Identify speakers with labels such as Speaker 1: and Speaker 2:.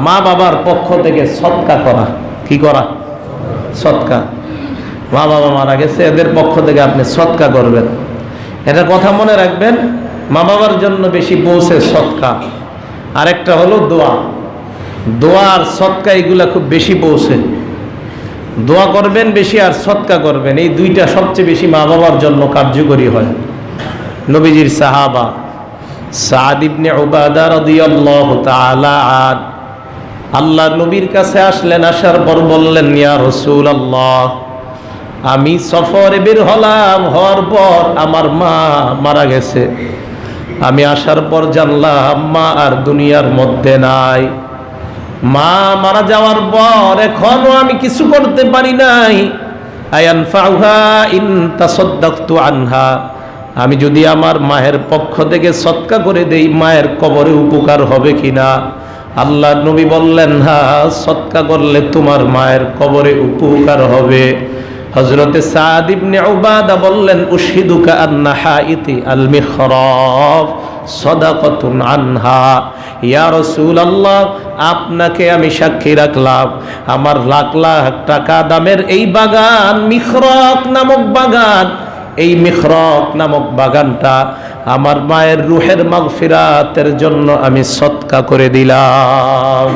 Speaker 1: মা বাবার পক্ষ থেকে সৎকা করা। কি করা? সৎকা। মা বাবা মারা গেছে, এদের পক্ষ থেকে আপনি সৎকা করবেন। এটা কথা মনে রাখবেন মা বাবার জন্য বেশি পৌঁছে সৎকা। আরেকটা হলো দোয়া। দোয়া আর সৎকা এগুলা খুব বেশি পৌঁছে। দোয়া করবেন বেশি আর সৎকা করবেন। এই দুইটা সবচেয়ে বেশি মা বাবার জন্য কার্যকরী হয়। নবীজির সাহাবা সাদ ইবনে উবাদা রাদিয়াল্লাহু তাআলা আন আল্লাহ নবীর কাছে আসলেন, আসার পর বললেন, ইয়া রাসূলুল্লাহ, আমি সফরে বের হলাম, হওয়ার পর আমার মা মারা গেছে। আমি আসার পর জানলাম, মা আর দুনিয়ার মধ্যে নাই। মা মারা যাওয়ার পর এখনও আমি কিছু করতে পারি নাই। আনহা, আমি যদি আমার মায়ের পক্ষ থেকে সৎকা করে দেই, মায়ের কবরে উপকার হবে কিনা? আল্লাহ নবী বললেন হ্যাঁ সৎকা করলে তোমার মায়ের কবরে উপকার হবে। হজরতে সাদ ইবনে উবাদা বললেন, উশহিদুকা আন্না হাইতি আল মিহরাব সদাকতুন আনহা। ইয়া রাসূলুল্লাহ, আপনাকে আমি সাক্ষী রাখলাম। আমার লাখ লাখ টাকা দামের এই বাগান মিখরক নামক বাগান এই মিখরক নামক বাগানটা আমার মায়ের রুহের মাগফিরাতের জন্য আমি সৎকা করে দিলাম।